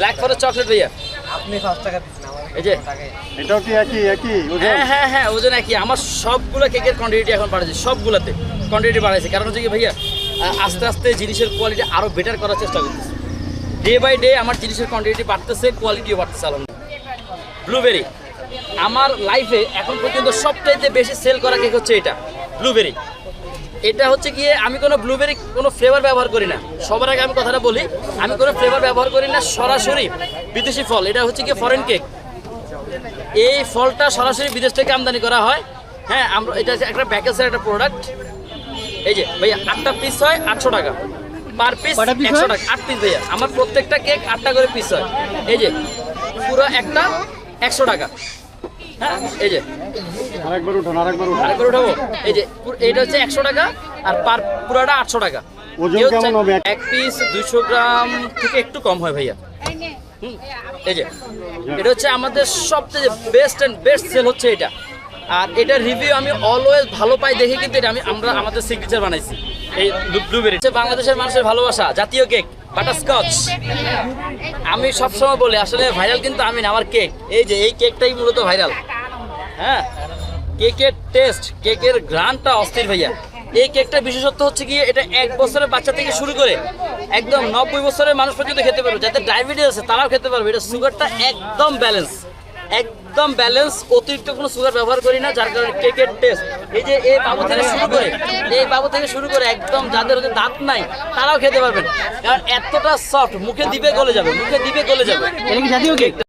Black forest chocolate ভাইয়া। আপনি পাঁচ টাকা দিচ্ছেন আমার এই যে। এটাও কি একই একই? ওজন? হ্যাঁ হ্যাঁ হ্যাঁ ওজন একই। আমার সবগুলো কেকের কোয়ান্টিটি এখন বাড়াচ্ছি সবগুলোতে কোয়ান্টিটি বাড়াইছে। কারণ হচ্ছে কি ভাইয়া আস্তে আস্তে জিনিসের কোয়ালিটি আরও বেটার করার চেষ্টা করতেছি। ডে বাই ডে আমার জিনিসের কোয়ান্টিটি বাড়তেছে কোয়ালিটিও বাড়তেছে আলহামদুলিল্লাহ। ব্লুবেরি আমার লাইফে এখন পর্যন্ত সবচাইতে বেশি সেল করা কেক হচ্ছে এটা ব্লুবেরি এটা হচ্ছে গিয়ে আমি কোনো ব্লুবেরি কোনো ফ্লেভার ব্যবহার করি না। সবার আগে আমি কথাটা বলি আমি কোনো ফ্লেভার ব্যবহার করি না সরাসরি বিদেশি ফল। এটা হচ্ছে গিয়ে ফরেন কেক এই ফলটা সরাসরি বিদেশ থেকে আমদানি করা হয়। হ্যাঁ আমরা এটা হচ্ছে একটা প্যাকেজের একটা প্রোডাক্ট এই যে ভাইয়া আটটা পিস হয় আটশো টাকা। পার পিস একশো টাকা। আট পিস ভাইয়া। আমার প্রত্যেকটা কেক আটটা করে পিস হয়। এই যে পুরো একটা একশো টাকা। হ্যাঁ এই যে। আরেকবার উঠান আরেকবার উঠান। আরেকবার উঠাবো? এই যে এইটা হচ্ছে একশো টাকা আর পার পুরোটা আটশো টাকা। ওজন কেমন হবে? এক পিস দুইশো গ্রাম থেকে একটু কম হয় ভাইয়া। হুম, এই যে। এটা হচ্ছে আমাদের সবচেয়ে বেস্ট অ্যান্ড বেস্ট সেল হচ্ছে এটা। আর এটার রিভিউ আমি অলওয়েজ ভালো পাই দেখে কিন্তু এটা আমি আমরা আমাদের সিগনেচার বানাইছি। এই ব্লুবেরি বাংলাদেশের মানুষের ভালোবাসা জাতীয় কেক বাটারস্কচ আমি সবসময় বলি, আসলে ভাইরাল কিন্তু আমি না, আমার কেক এই যে, এই কেকটাই মূলত ভাইরাল হ্যাঁ? কেকের টেস্ট কেকের গ্রানটা অস্থির ভাইয়া। এই কেকটা বিশেষত্ব হচ্ছে গিয়ে এটা এক বছরের বাচ্চা থেকে শুরু করে একদম নব্বই বছরের মানুষ পর্যন্ত খেতে পারবে। যাদের ডায়াবেটিস আছে, তারাও খেতে পারবে। এটা সুগারটা একদম ব্যালেন্স ব্যালেন্স অতিরিক্ত কোনো সুগার ব্যবহার করি না, যার কারণে কেকের টেস্ট এই যে এই বাবু থেকে শুরু করে, এই বাবু থেকে শুরু করে একদম যাদের হচ্ছে দাঁত নাই, তারাও খেতে পারবেন কারণ এতটা সফট মুখে দিবে গলে যাবে, মুখে দিবে গলে যাবে। কেক